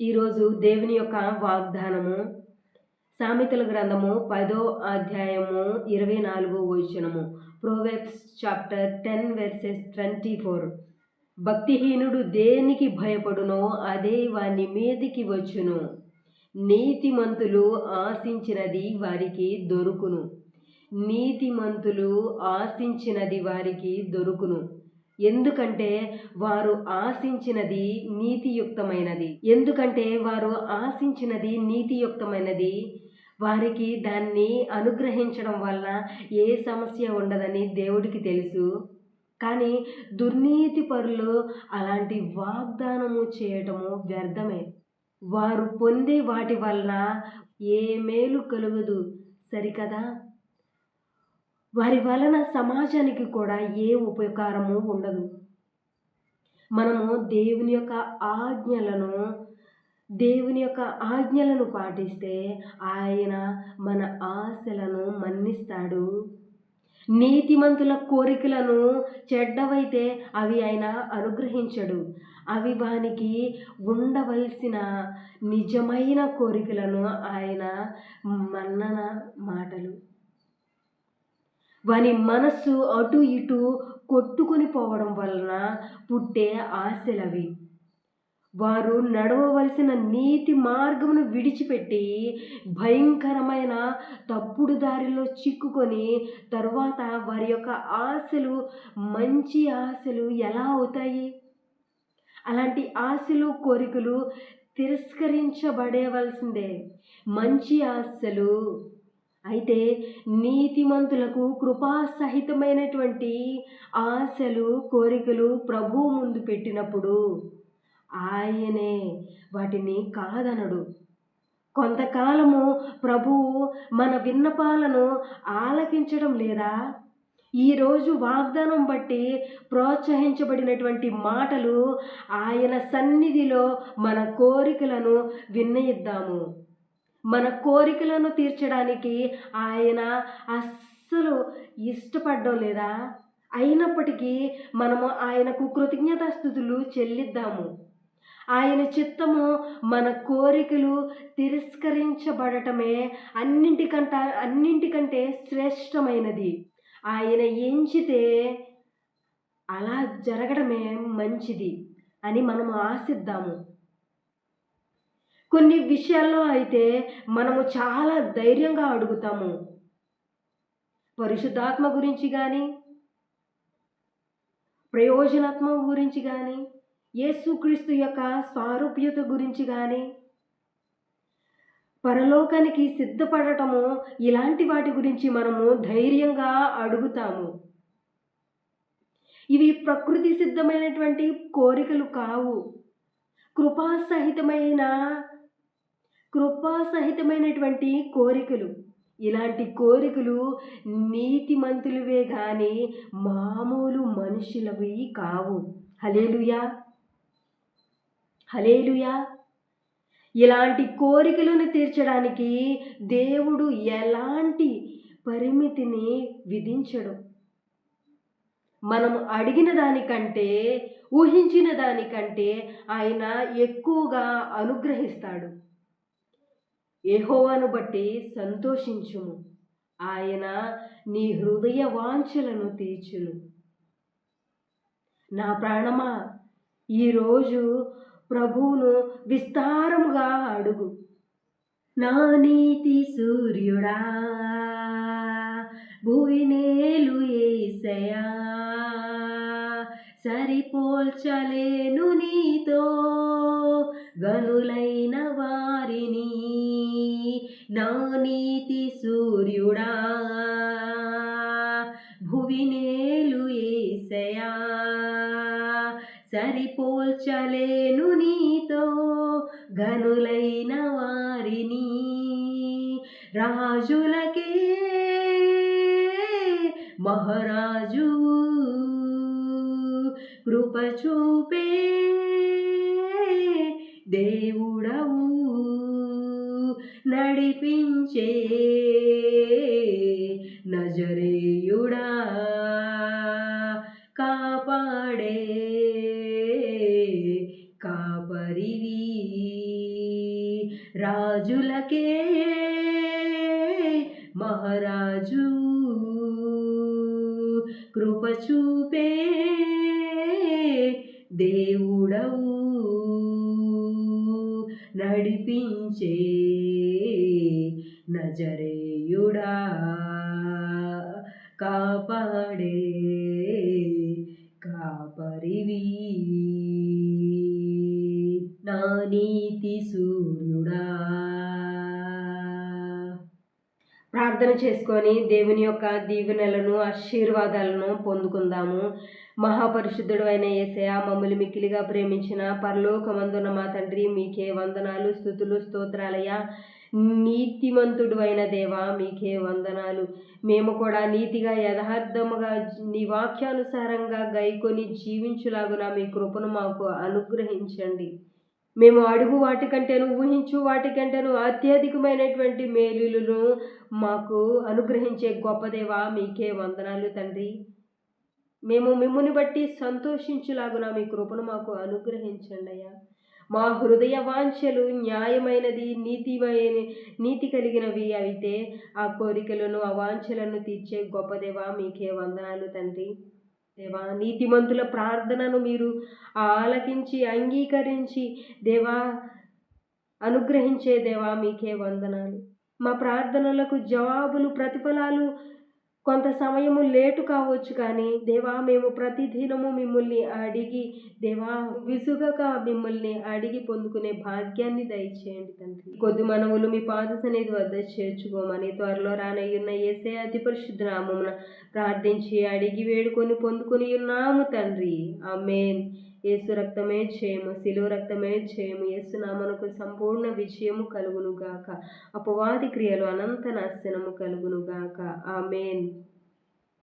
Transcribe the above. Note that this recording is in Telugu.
ఈరోజు దేవుని యొక్క వాగ్దానము సామెతల గ్రంథము పదో అధ్యాయము ఇరవై నాలుగో వచనము Proverbs chapter ten verses twenty four భక్తిహీనుడు దేనికి భయపడునో అదే వాని మీదికి వచ్చును. నీతిమంతులు ఆశించినది వారికి దొరుకును. నీతిమంతులు ఆశించినది వారికి దొరుకును. ఎందుకంటే వారు ఆశించినది నీతియుక్తమైనది. ఎందుకంటే వారు ఆశించినది నీతియుక్తమైనది. వారికి దాన్ని అనుగ్రహించడం వల్ల ఏ సమస్య ఉండదని దేవుడికి తెలుసు. కానీ దుర్నీతి పరులు అలాంటి వాగ్దానము చేయటము వ్యర్థమే. వారు పొందే వాటి వల్ల ఏ మేలు కలుగదు. సరికదా? వారి వలన సమాజానికి కూడా ఏ ఉపకారము ఉండదు. మనము దేవుని యొక్క ఆజ్ఞలను దేవుని యొక్క ఆజ్ఞలను పాటిస్తే ఆయన మన ఆశలను మన్నిస్తాడు. నీతిమంతుల కోరికలను చెడ్డవైతే అవి ఆయన అనుగ్రహించడు. అవి వానికి ఉండవలసిన నిజమైన కోరికలను ఆయన మన్నన మాటలు. వాని మనస్సు అటు ఇటు కొట్టుకొని పోవడం వలన పుట్టే ఆశలవి. వారు నడవవలసిన నీతి మార్గమును విడిచిపెట్టి భయంకరమైన తప్పుడు దారిలో చిక్కుకొని తరువాత వారి యొక్క ఆశలు మంచి ఆశలు ఎలా అవుతాయి? అలాంటి ఆశలు కోరికలు తిరస్కరించబడేవలసిందే. మంచి ఆశలు అయితే నీతిమంతులకు కృపాసహితమైనటువంటి ఆశలు కోరికలు ప్రభువు ముందు పెట్టినప్పుడు ఆయనే వాటిని కాదనడు. కొంతకాలము ప్రభువు మన విన్నపాలను ఆలకించడం లేదా? ఈరోజు వాగ్దానం బట్టి ప్రోత్సహించబడినటువంటి మాటలు ఆయన సన్నిధిలో మన కోరికలను విన్నయిద్దాము. మన కోరికలను తీర్చడానికి ఆయన అస్సలు ఇష్టపడడం లేదా? అయినప్పటికీ మనము ఆయనకు కృతజ్ఞతాస్థుతులు చెల్లిద్దాము. ఆయన చిత్తము మన కోరికలు తిరస్కరించబడటమే అన్నింటికంట అన్నింటికంటే శ్రేష్టమైనది. ఆయన ఎంచితే అలా జరగడమే మంచిది అని మనము ఆశిద్దాము. కొన్ని విషయాల్లో అయితే మనము చాలా ధైర్యంగా అడుగుతాము. పరిశుద్ధాత్మ గురించి కానీ ప్రయోజనాత్మ గురించి కానీ యేసుక్రీస్తు యొక్క స్వారూప్యత గురించి కానీ పరలోకానికి సిద్ధపడటము ఇలాంటి వాటి గురించి మనము ధైర్యంగా అడుగుతాము. ఇవి ప్రకృతి సిద్ధమైనటువంటి కోరికలు కావు. కృపాసహితమైన కృపాసహితమైనటువంటి కోరికలు. ఇలాంటి కోరికలు నీతిమంతులవే కానీ మామూలు మనుషులవి కావు. హలేలుయా హలేలుయా ఇలాంటి కోరికలను తీర్చడానికి దేవుడు ఎలాంటి పరిమితిని విధించడు. మనం అడిగిన దానికంటే ఊహించిన దానికంటే ఆయన ఎక్కువగా అనుగ్రహిస్తాడు. ఏహోవాను బట్టి సంతోషించుము. ఆయన నీ హృదయ వాంఛలను తీర్చును. నా ప్రాణమా ఈరోజు ప్రభువును విస్తారముగా అడుగు. నా నీతి సూర్యుడా భువినేలు ఏసయా సరిపోల్చలేను నీతో. గనులై నా నీతి సూర్యుడా భువినేలు ఏసయా సరిపోల్చలేను నీతో గనులైన వారిని. రాజులకే మహారాజు కృప చూపే దేవుడవు. నడిపించే నజరేయుడా కాపాడే కాపరివి రాజులకే మహారాజు. కృప చూపే దేవుడవు. నడిపించే నజరేయుడా కాపాడే కాపరివి. ప్రార్థన చేసుకొని దేవుని యొక్క దీవెనలను ఆశీర్వాదాలను పొందుకుందాము. మహాపరిశుద్ధుడు అయిన ఏసయ మమ్మల్ని మిక్కిలిగా ప్రేమించిన పరలోకమందున మా తండ్రి మీకే వందనాలు స్థుతులు స్తోత్రాలయ నీతిమంతుడు అయిన దేవా మీకే వందనాలు. మేము కూడా నీతిగా యథార్థముగా నీ వాక్యానుసారంగా గైకొని జీవించులాగున మీ కృపను మాకు అనుగ్రహించండి. మేము అడుగు వాటికంటేను ఊహించు వాటికంటేను అత్యధికమైనటువంటి మేలులను మాకు అనుగ్రహించే గొప్పదేవా మీకే వందనాలు తండ్రి. మేము మిమ్ముని బట్టి సంతోషించులాగున మీ కృపను మాకు అనుగ్రహించండి అయ్యా. మా హృదయ వాంఛలు న్యాయమైనది నీతిమైన నీతి కలిగినవి అయితే ఆ కోరికలను ఆ వాంఛలను తీర్చే గొప్పదేవా మీకే వందనాలు తండ్రి. దేవా నీతిమంతుల ప్రార్థనను మీరు ఆలకించి అంగీకరించి దేవా అనుగ్రహించే దేవా మీకే వందనాలు. మా ప్రార్థనలకు జవాబులు ప్రతిఫలాలు కొంత సమయము లేటు కావచ్చు కానీ దేవా మేము ప్రతిదినము మిమ్మల్ని అడిగి దేవా విసుగక మిమ్మల్ని అడిగి పొందుకునే భాగ్యాన్ని దయచేయండి తండ్రి. కొద్ది మనవులు మీ పాద సన్నిధి వద్ద చేర్చుకోమని త్వరలో రానయ్యున్న ఏసే అతి పరిశుద్ధ నామమున ప్రార్థించి అడిగి వేడుకొని పొందుకొని ఉన్నాము తండ్రి. ఆమెన్. యేసు రక్తమే చేయము శిలువ రక్తమే చేయము యేసు నామనకు సంపూర్ణ విజయము కలుగునుగాక. అపవాది క్రియలు అనంత నాశనము కలుగునుగాక. ఆమెన్.